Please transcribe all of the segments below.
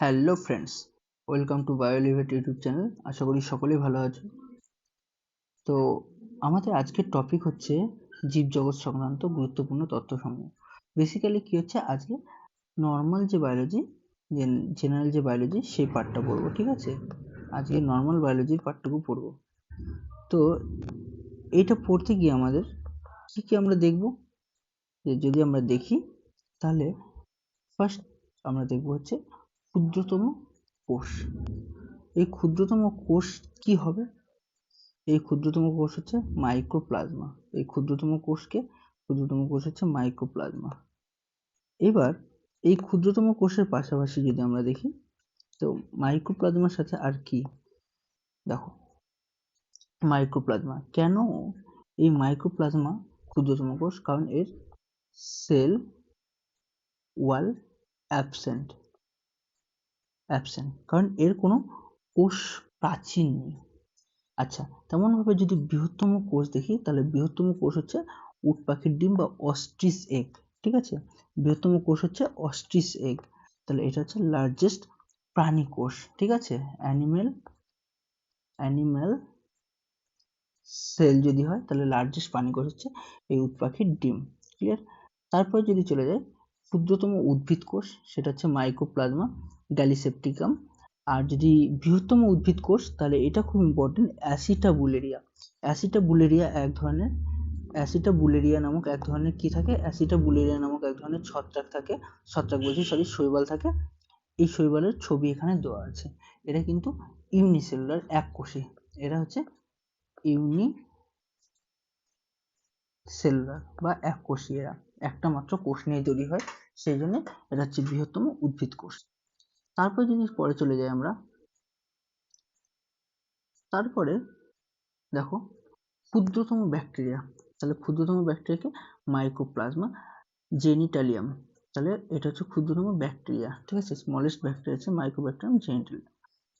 Hello friends welcome to বায়োলিভেট YouTube channel আশা করি সকলেই ভালো আছো। তো আমাদের আজকের টপিক হচ্ছে জীবজগৎ সংক্রান্ত গুরুত্বপূর্ণ তথ্যসমূহ। বেসিক্যালি কী হচ্ছে, আজকে নর্মাল যে বায়োলজি জেনারেল যে বায়োলজি সেই পার্টটা পড়ব, ঠিক আছে? আজকে নর্মাল বায়োলজির পার্টটুকু পড়ব। তো এইটা পড়তে গিয়ে আমাদের কি কি আমরা দেখব? যে যদি আমরা দেখি, তাহলে ফার্স্ট আমরা দেখব হচ্ছে ক্ষুদ্রতম কোষ। এই ক্ষুদ্রতম কোষ কি হবে? এই ক্ষুদ্রতম কোষ হচ্ছে মাইক্রোপ্লাজমা। এই ক্ষুদ্রতম কোষকে ক্ষুদ্রতম কোষ হচ্ছে মাইক্রোপ্লাজমা। এবার এই ক্ষুদ্রতম কোষের পাশাপাশি যদি আমরা দেখি, তো মাইক্রোপ্লাজমার সাথে আর কি? দেখো, মাইক্রোপ্লাজমা। কেন এই মাইক্রোপ্লাজমা ক্ষুদ্রতম কোষ? কারণ এর সেল ওয়াল অ্যাবসেন্ট। অ্যাবসেন্ট কারণ এর কোনো কোষ প্রাচীন নেই। আচ্ছা তেমনভাবে যদি বৃহত্তম কোষ দেখি, তাহলে বৃহত্তম কোষ হচ্ছে উট, পাখির ডিম বা অস্ট্রিস এগ ঠিক আছে? বৃহত্তম কোষ হচ্ছে অস্ট্রিস এগ তাহলে এটা হচ্ছে লার্জেস্ট প্রাণী কোষ, ঠিক আছে? অ্যানিমেল অ্যানিম্যাল সেল যদি হয়, তাহলে লার্জেস্ট প্রাণী কোষ হচ্ছে এই উট, পাখির ডিম ক্লিয়ার তারপরে যদি চলে যায় ক্ষুদ্রতম উদ্ভিদ কোষ, সেটা হচ্ছে মাইক্রোপ্লাজমা গ্যালিসেপ্টিকাম আর যদি বৃহত্তম উদ্ভিদ কোষ, তাহলে এটা খুব ইম্পর্টেন্ট অ্যাসিটা বুলেরিয়া অ্যাসিটা বুলেরিয়া এক ধরনের অ্যাসিটা বুলেরিয়া নামক এক ধরনের কি থাকে? অ্যাসিটা বুলেরিয়া নামক এক ধরনের ছত্রাক থাকে, ছত্রাক বলছি সরি শৈবাল থাকে। এই শৈবালের ছবি এখানে দেওয়া আছে। এটা কিন্তু ইউনিসেলুলার এক কোষে। এরা হচ্ছে ইউনি সেলুলার বা এক কোষী এরা। একটা মাত্র কোষ নিয়ে তৈরি হয়, সেই জন্য এটা হচ্ছে বৃহত্তম উদ্ভিদ কোষ। তারপরে যদি পরে চলে যাই আমরা, তারপরে দেখো ক্ষুদ্রতম ব্যাকটেরিয়া তাহলে ক্ষুদ্রতম ব্যাকটেরিয়াকে মাইক্রোপ্লাজমা জেনিটালিয়াম তাহলে এটা হচ্ছে ক্ষুদ্রতম ব্যাকটেরিয়া ঠিক আছে? স্মলেস্ট ব্যাকটেরিয়া হচ্ছে মাইক্রোব্যাকটেরিয়াম জেনিটালিয়াম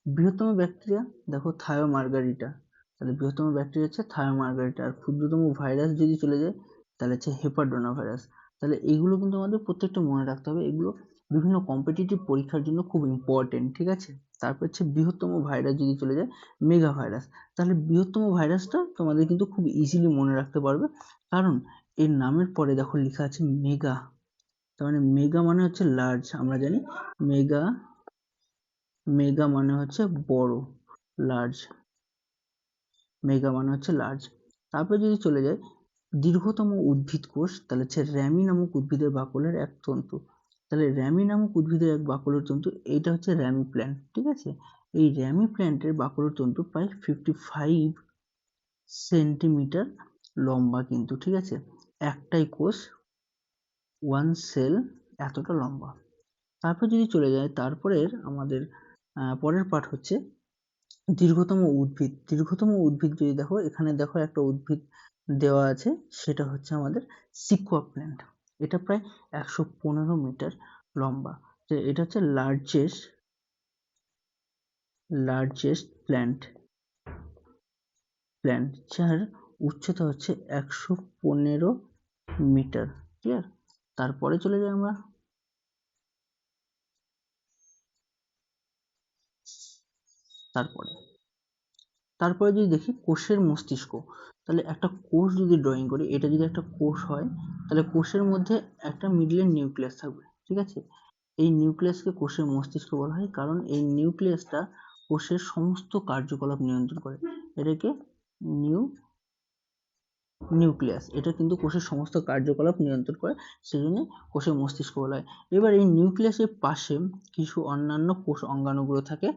বৃহত্তম ব্যাকটেরিয়া দেখো থায়োমার্গারিটা তাহলে বৃহত্তম ব্যাকটেরিয়া হচ্ছে থায়োমার্গারিটা আর ক্ষুদ্রতম ভাইরাস যদি চলে যায়, তাহলে হচ্ছে হেপাডোনা ভাইরাস তাহলে এইগুলো কিন্তু আমাদের প্রত্যেকটা মনে রাখতে হবে, এগুলো বিভিন্ন কম্পিটিটিভ পরীক্ষার জন্য খুব ইম্পর্টেন্ট ঠিক আছে? তারপর হচ্ছে বৃহত্তম ভাইরাস যদি চলে যায় মেগা ভাইরাস তাহলে বৃহত্তম ভাইরাসটা তোমাদের কিন্তু খুব ইজিলি মনে রাখতে পারবে। কারণ এর নামের পরে দেখো লেখা আছে মেগা তার মানে মেগা মানে হচ্ছে লার্জ আমরা জানি মেগা মেগা মানে হচ্ছে বড় লার্জ মেগা মানে হচ্ছে লার্জ তারপরে যদি চলে যায়, দীর্ঘতম উদ্ভিদ কোষ, তাহলে হচ্ছে র্যামি নামক উদ্ভিদের বাকলের এক তন্তু। তাহলে র্যামি নামক উদ্ভিদের এক বাকলের তন্তু, এইটা হচ্ছে র্যামি প্ল্যান্ট ঠিক আছে? এই র্যামি প্ল্যান্টের বাকলের তন্তু প্রায় ফিফটি ফাইভ সেন্টিমিটার লম্বা কিন্তু, ঠিক আছে? একটাই কোষ ওয়ান সেল এতটা লম্বা। তারপর যদি চলে যায় তারপরের আমাদের পরের পার্ট হচ্ছে দীর্ঘতম উদ্ভিদ। দীর্ঘতম উদ্ভিদ যদি দেখো, এখানে দেখো একটা উদ্ভিদ দেওয়া আছে, সেটা হচ্ছে আমাদের সিকুয়া প্ল্যান্ট এটা প্রায় একশো পনেরো মিটার লম্বা। তো এটা হচ্ছে লার্জেস্ট লার্জেস্ট প্ল্যান্ট প্ল্যান্ট যার উচ্চতা হচ্ছে একশো পনেরো মিটার ক্লিয়ার তারপরে চলে যাই আমরা। তারপরে তারপরে যদি দেখি কোষের মস্তিষ্ক তাহলে একটা কোষ যদি ড্রয়িং করি, এটা যদি একটা কোষ হয়, তাহলে কোষের মধ্যে একটা মিডলে নিউক্লিয়াস থাকবে, ঠিক আছে? এই নিউক্লিয়াসকে কোষের মস্তিষ্ক বলা হয়, কারণ এই নিউক্লিয়াসটা কোষের সমস্ত কার্যকলাপ নিয়ন্ত্রণ করে। এটাকে নিউ নিউক্লিয়াস এটা কিন্তু কোষের সমস্ত কার্যকলাপ নিয়ন্ত্রণ করে সেই জন্য কোষের মস্তিষ্ক বলা হয়। এবার এই নিউক্লিয়াসের পাশে কিছু অন্যান্য কোষ অঙ্গাণুগুলো থাকে,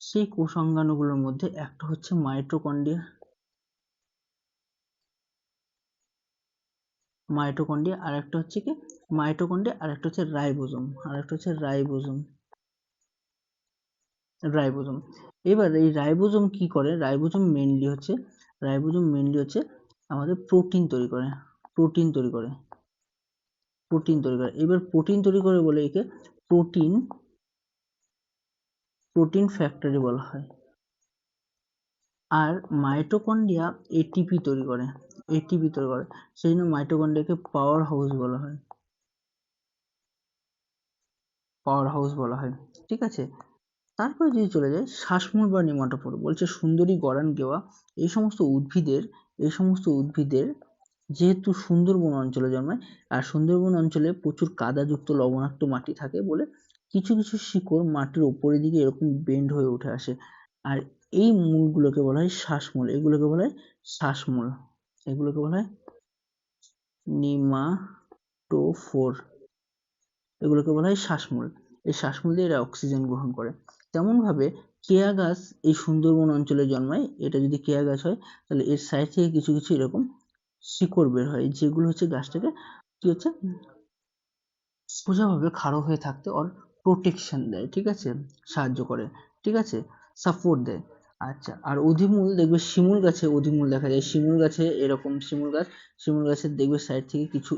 সেই কোষ অঙ্গাণুগুলোর মধ্যে একটা হচ্ছে মাইটোকন্ড্রিয়া মাইটোকন্ড্রিয়া আর একটা হচ্ছে কি মাইটোকন্ড্রিয়া আর একটা হচ্ছে রাইবোজোম আর একটা হচ্ছে রাইবোজোম রাইবোজোম। এবার এই রাইবোজোম কি করে? রাইবোজোম মেনলি হচ্ছে, রাইবোজোম মেনলি হচ্ছে আমাদের প্রোটিন তৈরি করে, প্রোটিন তৈরি করে, প্রোটিন তৈরি করে। এবার প্রোটিন তৈরি করে বলে একে প্রোটিন প্রোটিন ফ্যাক্টরি বলা হয়। আর মাইটোকন্ড্রিয়া এটিপি তৈরি করে। এটিপি তৈরি করে। সেই জন্য মাইটোকন্ড্রিয়াকে পাওয়ার হাউস বলা হয়। পাওয়ার হাউস বলা হয়। ঠিক আছে? তারপরে যদি চলে যায় শ্বাসমূল বা নিমাটোফোর বলছে সুন্দরী গরান গেওয়া, এই সমস্ত উদ্ভিদের, এই সমস্ত উদ্ভিদের যেহেতু সুন্দরবন অঞ্চলে জন্মায়, আর সুন্দরবন অঞ্চলে প্রচুর কাদাযুক্ত লবণাক্ত মাটি থাকে বলে কিছু কিছু শিকড় মাটির ওপরের দিকে এরকম বেন্ড হয়ে উঠে আসে। আর এই মূলগুলোকে বলা হয় শ্বাসমূল। এগুলোকে বলা হয় শ্বাসমূল। এগুলোকে বলা হয় নিমাটোফোর। এগুলোকে বলা হয় শ্বাসমূল। এই শ্বাসমূল দিয়ে এরা অক্সিজেন গ্রহণ করে। তেমন ভাবে কেয়া গাছ এই সুন্দরবন অঞ্চলে জন্মায়। এটা যদি কেয়া গাছ হয়, তাহলে এর সাইড থেকে কিছু কিছু এরকম শিকড় বের হয়, যেগুলো হচ্ছে গাছটাকে কি হচ্ছে? সোজাভাবে খাড়ো হয়ে থাকতে ওর প্রোটেকশন দেয়, ঠিক আছে? সাহায্য করে, ঠিক আছে? সাপোর্ট দেয়। আচ্ছা আর অধিমূল দেখবে শিমুল গাছে অধিমূল দেখা যায়। শিমুল গাছে এরকম শিমুল গাছ, শিমুল গাছের দেখবে সাইড থেকে কিছু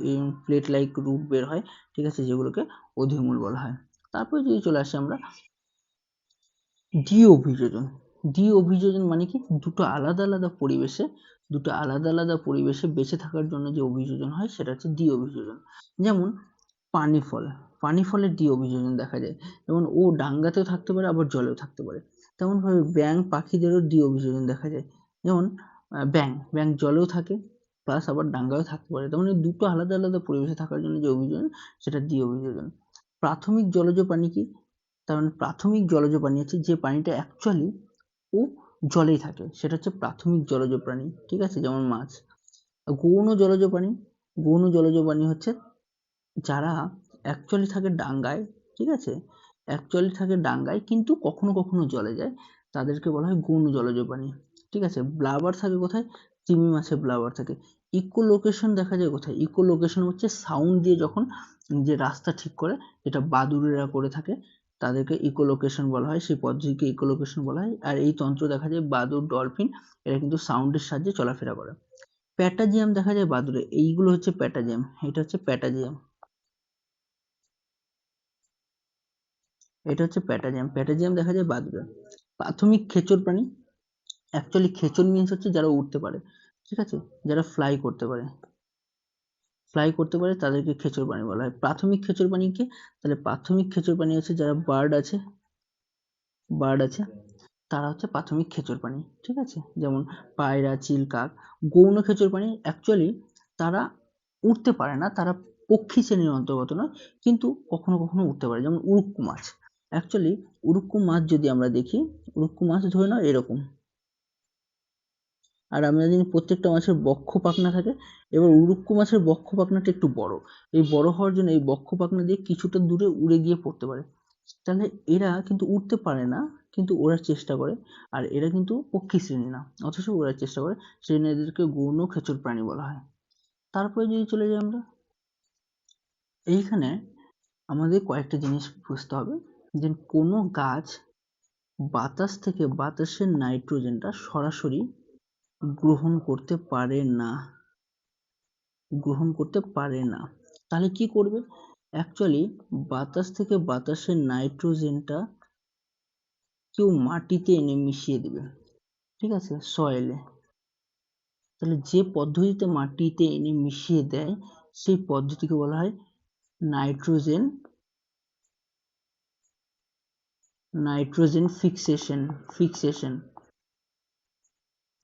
প্লেট লাইক রুট বের হয়, ঠিক আছে, যেগুলোকে অধিমূল বলা হয়। তারপরে যদি চলে আসি আমরা দ্বি অভিযোজন দ্বি অভিযোজন মানে কি? দুটো আলাদা আলাদা পরিবেশে, দুটো আলাদা আলাদা পরিবেশে বেঁচে থাকার জন্য যে অভিযোজন হয়, সেটা হচ্ছে দ্বি অভিযোজন যেমন পানি ফল পানি ফলের দ্বি অভিযোজন দেখা যায়। যেমন ও ডাঙ্গাতেও থাকতে পারে, আবার জলেও থাকতে পারে। তেমনভাবে ব্যাঙ পাখিদেরও দ্বি অভিযোজন দেখা যায়। যেমন ব্যাঙ ব্যাঙ জলেও থাকে প্লাস আবার ডাঙ্গায়ও থাকতে পারে। তেমন দুটো আলাদা আলাদা পরিবেশে থাকার জন্য যে অভিযোজন, সেটা দ্বি অভিযোজন। প্রাথমিক জলজ প্রাণী কি? তার মানে প্রাথমিক জলজ প্রাণী হচ্ছে যে প্রাণীটা অ্যাকচুয়ালি ও জলেই থাকে। সেটা হচ্ছে প্রাথমিক জলজ প্রাণী ঠিক আছে? যেমন মাছ। গৌণ জলজ প্রাণী গৌণ জলজ প্রাণী হচ্ছে যারা অ্যাকচুয়ালি থাকে ডাঙ্গায়, ঠিক আছে? অ্যাকচুয়ালি থাকে ডাঙ্গায়, কিন্তু কখনো কখনো জলে যায়। তাদেরকে বলা হয় গৌণ জলজ প্রাণী। ঠিক আছে? ব্লাবার থাকে কোথায়? তিমি মাছে ব্লাবার থাকে। ইকো লোকেশন দেখা যায় কোথায়? ইকো লোকেশন হচ্ছে সাউন্ড দিয়ে যখন যে রাস্তা ঠিক করে, যেটা বাদুড়েরা করে থাকে, তাদেরকে ইকো লোকেশন বলা হয়। সেই পদ্ধতিকে ইকো লোকেশন বলা হয়। আর এই তন্ত্র দেখা যায় বাদুড় ডলফিন এরা কিন্তু সাউন্ডের সাহায্যে চলাফেরা করে। প্যাটাজিয়াম দেখা যায় বাদুড়ে। এইগুলো হচ্ছে প্যাটাজিয়াম। এটা হচ্ছে প্যাটাজিয়াম। এটা হচ্ছে প্যাটাজিয়াম। প্যাটাজিয়াম দেখা যায় বাদুড়ে প্রাথমিক খেচর প্রাণী অ্যাকচুয়ালি খেচর মিনস হচ্ছে যারা উঠতে পারে, ঠিক আছে? যারা ফ্লাই করতে পারে। ফ্লাই করতে পারে, তাদেরকে খেচর প্রাণী বলা হয়। প্রাথমিক খেচর প্রাণীকে তাহলে প্রাথমিক খেচর প্রাণী আছে যারা বার্ড আছে বার্ড আছে, তারা হচ্ছে প্রাথমিক খেচর প্রাণী, ঠিক আছে? যেমন পায়রা চিল কাক গৌণ খেচর প্রাণী অ্যাকচুয়ালি তারা উঠতে পারে না, তারা পক্ষী শ্রেণির অন্তর্গত নয়, কিন্তু কখনো কখনো উঠতে পারে। যেমন উড়ুক্কু মাছ। অ্যাকচুয়ালি উড়ুক্কু মাছ যদি আমরা দেখি উড়ুক্কু মাছ ধরে নাও এরকম। আর আমরা জানি প্রত্যেকটা মাছের বক্ষ পাখনা থাকে, এবার উড়ুক্কু মাছের বক্ষ পাখনাটা একটু বড়। এই বড় হওয়ার জন্য এই বক্ষ পাখনা দিয়ে কিছুটা দূরে উড়ে গিয়ে পড়তে পারে। তাহলে এরা কিন্তু উঠতে পারে না, কিন্তু ওরা চেষ্টা করে। আর এরা কিন্তু পক্ষী শ্রেণি না, অথচ ওড়ার চেষ্টা করে। সেই জন্য এদেরকে গৌণ খেচর প্রাণী বলা হয়। তারপরে যদি চলে যাই আমরা, এইখানে আমাদের কয়েকটা জিনিস বুঝতে হবে। যে কোনো গাছ বাতাস থেকে বাতাসের নাইট্রোজেনটা সরাসরি গ্রহণ করতে পারে না। গ্রহণ করতে পারে না। তাহলে কি করবে? অ্যাকচুয়ালি বাতাস থেকে বাতাসের নাইট্রোজেনটা কেউ মাটিতে এনে মিশিয়ে দেবে। ঠিক আছে? সয়েলে তাহলে যে পদ্ধতিতে মাটিতে এনে মিশিয়ে দেয়, সেই পদ্ধতিকে বলা হয় nitrogen nitrogen fixation fixation,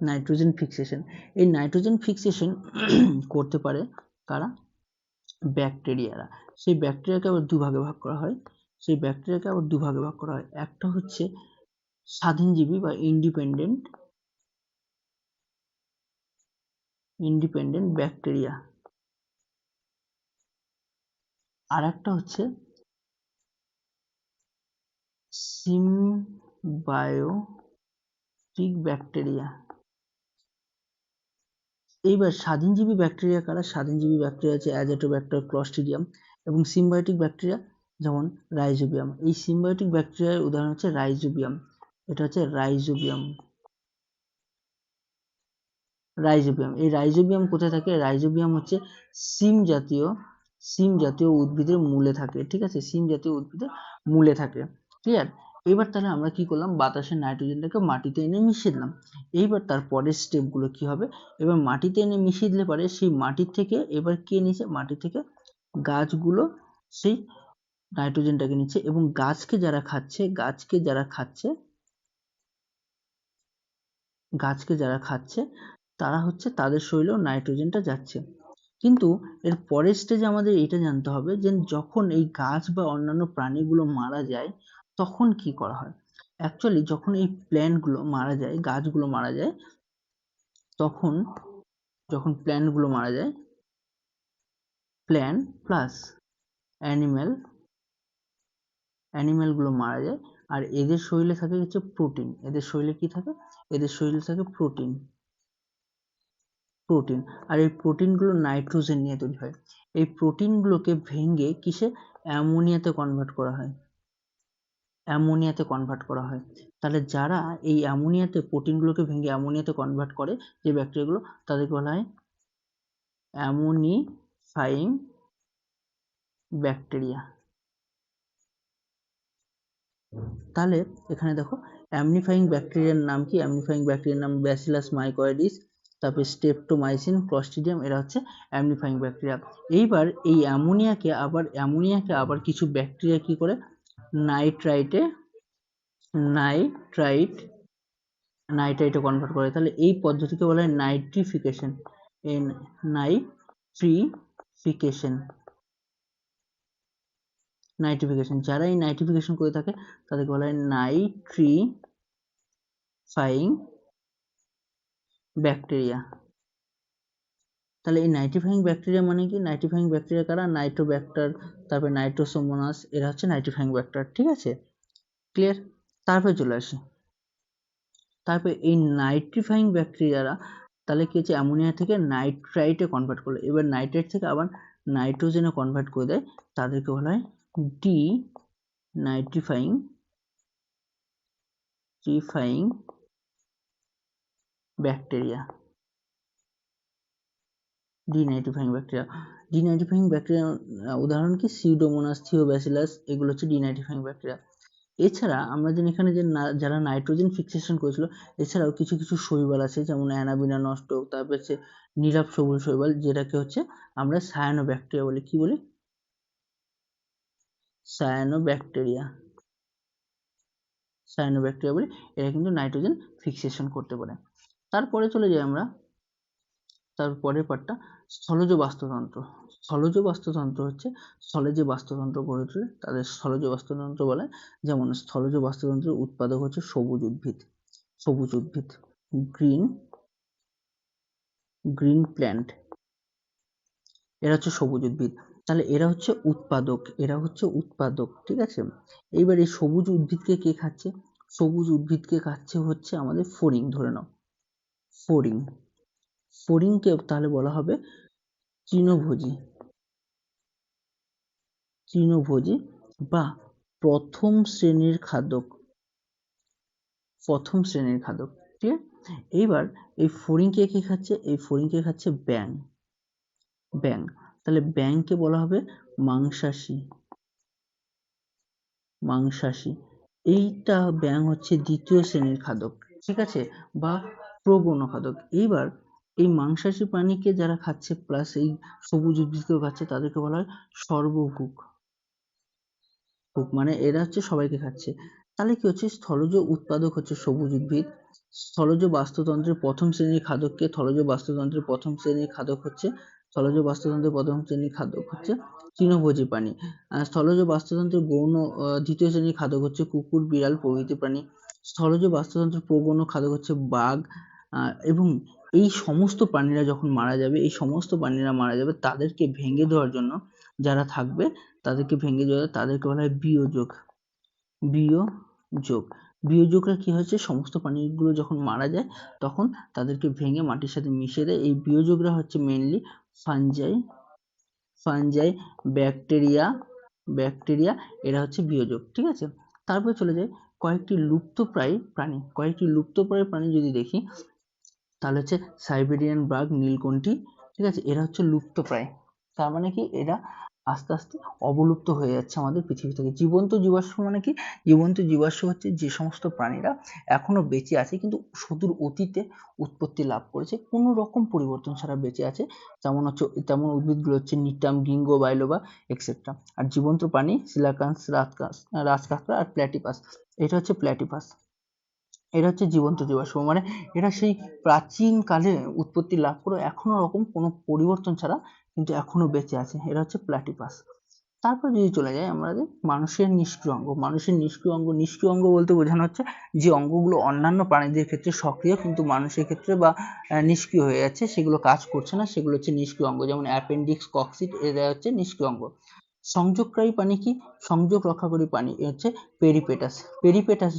nitrogen fixation. এই নাইট্রোজেন ফিক্সেশন করতে পারে কারা? ব্যাকটেরিয়ারা। সেই ব্যাকটেরিয়াকে আবার দুভাগে ভাগ করা হয়। সেই ব্যাকটেরিয়াকে আবার দুভাগে ভাগ করা হয়। একটা হচ্ছে স্বাধীনজীবী বা ইন্ডিপেন্ডেন্ট ইন্ডিপেন্ডেন্ট ব্যাকটেরিয়া। আর একটা হচ্ছে সিমবায়োটিক ব্যাকটেরিয়া। এইবার স্বাধীনজীবী ব্যাকটেরিয়া কারা? স্বাধীনজীবী ব্যাকটেরিয়া আছে অ্যাজেটোব্যাক্টর ক্লস্ট্রিডিয়াম এবং সিমবায়োটিক ব্যাকটেরিয়া যেমন রাইজোবিয়াম এই সিমবায়োটিক ব্যাকটেরিয়ার উদাহরণ হচ্ছে রাইজোবিয়াম এটা হচ্ছে রাইজোবিয়াম রাইজোবিয়াম এই রাইজোবিয়াম কোথায় থাকে? রাইজোবিয়াম হচ্ছে সিম জাতীয় সিম জাতীয় উদ্ভিদের মূলে থাকে। ঠিক আছে? সিম জাতীয় উদ্ভিদের মূলে থাকে। ক্লিয়ার এবার তাহলে আমরা কি করলাম? বাতাসের নাইট্রোজেনটাকে মাটিতে এনে মিশিয়ে দিলাম। এইবার তার পরের স্টেপগুলো কি হবে? এবার মাটিতে এনে মিশিয়ে দিলে পারে সেই মাটির থেকে এবার কে নিচে মাটি থেকে গাছগুলো সেই নাইট্রোজেনটাকে নিচ্ছে এবং গাছকে যারা খাচ্ছে, গাছকে যারা খাচ্ছে, গাছকে যারা খাচ্ছে, তারা হচ্ছে তাদের শরীরেও নাইট্রোজেনটা যাচ্ছে। কিন্তু এর পরের স্টেজে আমাদের এটা জানতে হবে যে যখন এই গাছ বা অন্যান্য প্রাণীগুলো মারা যায় তখন কি করা হয়? অ্যাকচুয়ালি যখন এই প্ল্যান্টগুলো মারা যায়, গাছগুলো মারা যায়, তখন যখন প্ল্যান্টগুলো মারা যায় প্ল্যান্ট প্লাস অ্যানিম্যাল অ্যানিম্যালগুলো মারা যায়, আর এদের শরীরে থাকে হচ্ছে প্রোটিন এদের শরীরে কি থাকে? এদের শরীরে থাকে প্রোটিন প্রোটিন আর এই প্রোটিনগুলো নাইট্রোজেন নিয়ে তৈরি হয়। এই প্রোটিনগুলোকে ভেঙে কিসে? অ্যামোনিয়াতে কনভার্ট করা হয়। অ্যামোনিয়াতে কনভার্ট করা হয়। তাহলে যারা এই অ্যামোনিয়াতে প্রোটিনগুলোকে ভেঙে অ্যামোনিয়াতে কনভার্ট করে, যে ব্যাকটেরিয়াগুলো তাদেরকে বলা হয় অ্যামোনিফাইং ব্যাকটেরিয়া। তাহলে এখানে দেখো, অ্যামনিফাইং ব্যাকটেরিয়ার নাম কি? অ্যামনিফাইং ব্যাকটেরিয়ার নাম ব্যাসিলাস মাইকয়েডিস তারপরে স্টেপটোমাইসিন ক্লস্টিডিয়াম এরা হচ্ছে অ্যামনিফাইং ব্যাকটেরিয়া। এইবার এই অ্যামোনিয়াকে আবার অ্যামোনিয়াকে আবার কিছু ব্যাকটেরিয়া কি করে? নাইট্রাইটে নাইট্রাইট নাইট্রাইটে কনভার্ট করে। তাহলে এই পদ্ধতিকে বলা হয় নাইট্রিফিকেশন এন নাইট্রিফিকেশন নাইট্রিফিকেশন যারা এই নাইট্রিফিকেশন করে থাকে, তাদেরকে বলা হয় নাইট্রিফাইং ব্যাকটেরিয়া তাহলে এই নাইট্রিফাইং ব্যাকটেরিয়া মানে কি? নাইট্রিফাইং ব্যাকটেরিয়া কারা? নাইট্রোব্যাক্টার তারপরে নাইট্রোসোমোনাস এরা হচ্ছে নাইট্রিফাইং ব্যাক্টার ঠিক আছে? ক্লিয়ার তারপরে চলে আসি। তারপরে এই নাইট্রিফাইং ব্যাকটেরিয়ারা তাহলে কি হচ্ছে? অ্যামোনিয়া থেকে নাইট্রাইটে কনভার্ট করল। এবার নাইট্রাইট থেকে আবার নাইট্রোজেনে কনভার্ট করে দেয়। তাদেরকে বলা হয় denitrifying ট্রিফাইং bacteria denitrifying bacteria denitrifying bacteria উদাহরণ কি? সিউডোমোনাস থিওব্যাসিলাস এগুলো হচ্ছে ডিনাইট্রিফাইং ব্যাকটেরিয়া এছাড়া আমরা যেন এখানে যে যারা নাইট্রোজেন ফিক্সেশন করেছিল, এছাড়াও কিছু কিছু শৈবাল আছে, যেমন অ্যানাবিনা নষ্ট, তারপর হচ্ছে নীলাভ সবুজ শৈবাল, যেটাকে হচ্ছে আমরা সায়ানো ব্যাকটেরিয়া বলি। কি বলি? সায়ানো ব্যাকটেরিয়া সায়ানো ব্যাকটেরিয়া বলি, এরা কিন্তু নাইট্রোজেন ফিক্সেশন করতে পারে। তারপরে চলে যাই আমরা তার পরের পার্টটা স্থলজ বাস্তুতন্ত্র। স্থলজ বাস্তুতন্ত্র হচ্ছে স্থলে যে বাস্তুতন্ত্র গড়ে ওঠে তাদের স্থলজ বাস্তুতন্ত্র বলে, যেমন স্থলজ বাস্তুতন্ত্রের উৎপাদক হচ্ছে সবুজ উদ্ভিদ। সবুজ উদ্ভিদ, গ্রিন গ্রিন প্ল্যান্ট। এরা হচ্ছে সবুজ উদ্ভিদ। তাহলে এরা হচ্ছে উৎপাদক, এরা হচ্ছে উৎপাদক, ঠিক আছে? এইবার এই সবুজ উদ্ভিদকে কে খাচ্ছে? সবুজ উদ্ভিদকে খাচ্ছে হচ্ছে আমাদের ফড়িং ধরে নাও। ফড়িং ফড়িংকে তাহলে বলা হবে তৃণভোজী। তৃণভোজী বা প্রথম শ্রেণির খাদক। প্রথম শ্রেণির খাদক ঠিক আছে এইবার এই ফড়িংকে কে খাচ্ছে? এই ফড়িংকে খাচ্ছে ব্যাং ব্যাং তাহলে ব্যাংকে বলা হবে মাংসাশী। মাংসাশী। এইটা ব্যাং হচ্ছে দ্বিতীয় শ্রেণির খাদক, ঠিক আছে? বা প্রগণ খাদক। এইবার এই মাংসাশী প্রাণীকে যারা খাচ্ছে প্লাস এই সবুজ উদ্ভিদকেও খাচ্ছে, তাদেরকে বলা হয় সর্বভুক ভুক মানে এরা হচ্ছে সবাইকে খাচ্ছে। তাহলে কি হচ্ছে? স্থলজ উৎপাদক হচ্ছে সবুজ উদ্ভিদ। স্থলজ বাস্তুতন্ত্রের প্রথম শ্রেণির খাদককে স্থলজ বাস্তুতন্ত্রের প্রথম শ্রেণির খাদক হচ্ছে, স্থলজ বাস্তুতন্ত্রের প্রথম শ্রেণির খাদক হচ্ছে তৃণভোজী প্রাণী। স্থলজ বাস্তুতন্ত্রের গৌণ দ্বিতীয় শ্রেণির খাদক হচ্ছে কুকুর, বিড়াল প্রভৃতি প্রাণী। স্থলজ বাস্তুতন্ত্রের প্রগৌণ খাদক হচ্ছে বাঘ। এবং এই সমস্ত প্রাণীরা যখন মারা যাবে, এই সমস্ত প্রাণীরা মারা যাবে, তাদেরকে ভেঙে দেওয়ার জন্য যারা থাকবে, তাদেরকে ভেঙে দেওয়া তাদেরকে বলা হয় বিয়োজক। বিয়োজক। বিয়োজকরা কি হচ্ছে? সমস্ত প্রাণীগুলো যখন মারা যায়, তখন তাদেরকে ভেঙে মাটির সাথে মিশিয়ে দেয়। এই বিয়োজকরা হচ্ছে mainly fungi fungi bacteria bacteria এরা হচ্ছে বিয়োজক, ঠিক আছে? তারপরে চলে যায় কয়েকটি লুপ্তপ্রায় প্রাণী। কয়েকটি লুপ্তপ্রায় প্রাণী যদি দেখি তাহলে হচ্ছে সাইবেরিয়ান বাঘ নীলকণ্ঠী, ঠিক আছে? এরা হচ্ছে লুপ্তপ্রায়। তার মানে কি? এরা আস্তে আস্তে অবলুপ্ত হয়ে যাচ্ছে আমাদের পৃথিবী থেকে। জীবন্ত জীবাশ্ম মানে কি? জীবন্ত জীবাশ্ম হচ্ছে যে সমস্ত প্রাণীরা এখনও বেঁচে আছে, কিন্তু সুদূর অতীতে উৎপত্তি লাভ করেছে। কোনো রকম পরিবর্তন ছাড়া বেঁচে আছে। যেমন হচ্ছে, তেমন উদ্ভিদগুলো হচ্ছে নিটাম গিঙ্গো বাইলোবা এক্সেট্রা আর জীবন্ত প্রাণী সিলাকান্স রাজকাস রাজকাঁকড়া আর প্ল্যাটিপাস এটা হচ্ছে প্ল্যাটিপাস এটা হচ্ছে জীবন্ত জীবাশ্ম। মানে এরা সেই প্রাচীন কালে উৎপত্তি লাভ করে এখনও রকম কোনো পরিবর্তন ছাড়া কিন্তু এখনও বেঁচে আছে। এরা হচ্ছে প্ল্যাটিপাস তারপর যদি চলে যাই আমাদের মানুষের নিষ্ক্রিয় অঙ্গ। মানুষের নিষ্ক্রিয় অঙ্গ নিষ্ক্রিয় অঙ্গ বলতে বোঝানো হচ্ছে যে অঙ্গগুলো অন্যান্য প্রাণীদের ক্ষেত্রে সক্রিয় কিন্তু মানুষের ক্ষেত্রে বা নিষ্ক্রিয় হয়ে যাচ্ছে, সেগুলো কাজ করছে না, সেগুলো হচ্ছে নিষ্ক্রিয় অঙ্গ। যেমন অ্যাপেন্ডিক্স, কক্সিট এরা হচ্ছে নিষ্ক্রিয় অঙ্গ। সংযোগকারী প্রাণী কি? সংযোগ রক্ষাকারী প্রাণী হচ্ছে পেরিপেটাস। পেরিপেটাস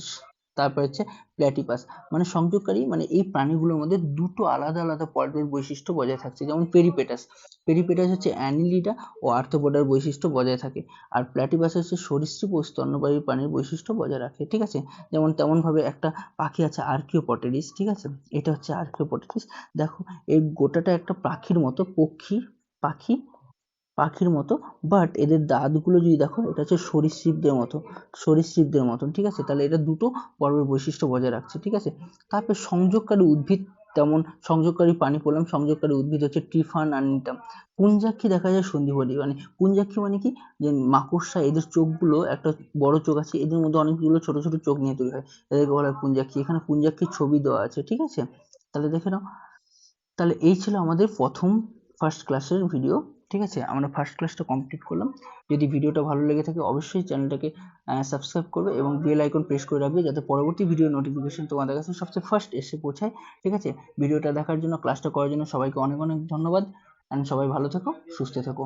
তারপর হচ্ছে প্ল্যাটিপাস মানে সংযোগকারী মানে এই প্রাণীগুলোর মধ্যে দুটো আলাদা আলাদা পর্বের বৈশিষ্ট্য বজায় থাকছে, যেমন পেরিপেটাস পেরিপেটাস হচ্ছে অ্যানিলিডা ও আর্থোপোডার বৈশিষ্ট্য বজায় থাকে। আর প্ল্যাটিপাস হচ্ছে সরীসৃপ ও স্তন্যপায়ী প্রাণীর বৈশিষ্ট্য বজায় রাখে, ঠিক আছে? যেমন তেমন ভাবে একটা পাখি আছে আর্কিওপটেরিস ঠিক আছে? এটা হচ্ছে আর্কিওপটেরিস দেখো, এই গোটাটা একটা পাখির মতো পক্ষী, পাখি পাখির মতো। বাট এদের দাঁতগুলো যদি দেখো, এটা হচ্ছে সরীসৃপদের মতো, সরীসৃপদের মতন, ঠিক আছে? তাহলে এটা দুটো পর্বের বৈশিষ্ট্য বজায় রাখছে, ঠিক আছে? তারপরে সংযোগকারী উদ্ভিদ তেমন, সংযোগকারী পানি বললাম, সংযোগকারী উদ্ভিদ হচ্ছে টিফান আর নিটাম পুঞ্জাক্ষী দেখা যায় সন্ধিপতি মানে পুঞ্জাক্ষী মানে কি? যে মাকড়সা, এদের চোখগুলো একটা বড় চোখ আছে, এদের মধ্যে অনেকগুলো ছোট ছোট চোখ নিয়ে তৈরি হয়। এদেরকে বলা হয় পুঞ্জাক্ষী এখানে পুঞ্জাক্ষীর ছবি দেওয়া আছে, ঠিক আছে? তাহলে দেখে নাও। তাহলে এই ছিল আমাদের প্রথম ফার্স্ট ক্লাসের ভিডিও ঠিক আছে? আমরা ফার্স্ট ক্লাসটা কমপ্লিট করলাম। যদি ভিডিওটা ভালো লেগে থাকে, অবশ্যই চ্যানেলটাকে সাবস্ক্রাইব করবে এবং বেল আইকন প্রেস করে রাখবে যাতে পরবর্তী ভিডিও নোটিফিকেশন তোমাদের কাছে সবচেয়ে ফার্স্ট এসে পৌঁছায়। ঠিক আছে? ভিডিওটা দেখার জন্য ক্লাসটা করার জন্য সবাইকে অনেক অনেক ধন্যবাদ। অ্যান্ড সবাই ভালো থেকো, সুস্থ থেকো।